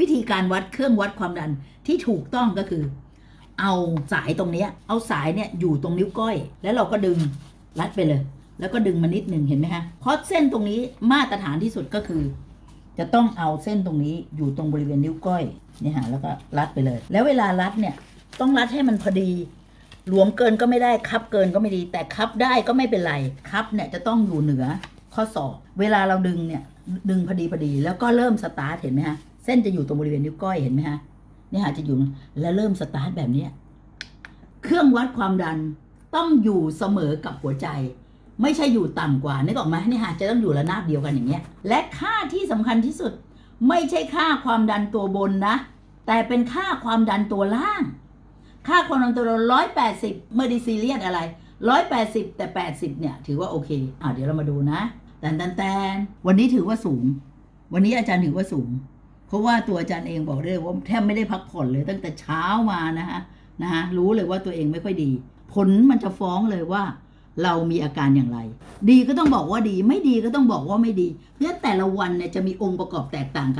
วิธีการวัดเครื่องวัดความดันที่ถูกต้องก็คือ เอาสายตรงเนี้ยเอาสายเนี่ยอยู่ตรงนิ้วก้อย แล้วเราก็ดึงรัดไปเลย แล้วก็ดึงมานิดหนึ่งเห็นไหมฮะเพราะเส้นตรงนี้มาตรฐานที่สุดก็คือ จะต้องเอาเส้นตรงนี้อยู่ตรงบริเวณนิ้วก้อยเนี่ยฮะแล้วก็รัดไปเลย แล้วเวลารัดเนี่ยต้องรัดให้มันพอดีหลวมเกินก็ไม่ได้คับเกินก็ไม่ดี แต่คับได้ก็ไม่เป็นไรคับเนี่ยจะต้องอยู่เหนือข้อศอกเวลาเราดึงเนี่ยดึงพอดีพอดี แล้วก็เริ่มสตาร์ทเห็นไหมฮะ ส้นจะอยู่ตรงบริเวณนิ้วก้อยเห็นไหมฮะเนี่ยฮะจะอยู่แล้วเริ่มสตาร์ทแบบเนี้ยเครื่องวัดความดันต้องอยู่เสมอกับหัวใจ ไม่ใช่อยู่ต่ำกว่านึกออกไหมเนี่ยฮะจะต้องอยู่ระนาบเดียวกันอย่างเงี้ย และค่าที่สำคัญที่สุด ไม่ใช่ค่าความดันตัวบนนะ แต่เป็นค่าความดันตัวล่าง ค่าความดันตัวร้อยแปดสิบไม่ได้ซีเรียสอะไรร้อยแปดสิบแต่แปดสิบเนี่ย ถือว่าโอเคอ่าเดี๋ยวเรามาดูนะแตนแตนแตนวันนี้ถือว่าสูง วันนี้อาจารย์ถือว่าสูง เพราะว่าตัวอาจารย์เองบอกได้เลยว่าแทบไม่ได้พักผ่อนเลยตั้งแต่เช้ามานะฮะนะฮะรู้เลยว่าตัวเองไม่ค่อยดี ผลมันจะฟ้องเลยว่า เรามีอาการอย่างไร ดีก็ต้องบอกว่าดี ไม่ดีก็ต้องบอกว่าไม่ดีเพราะแต่ละวันเนี่ยจะมีองค์ประกอบแตกต่างกัน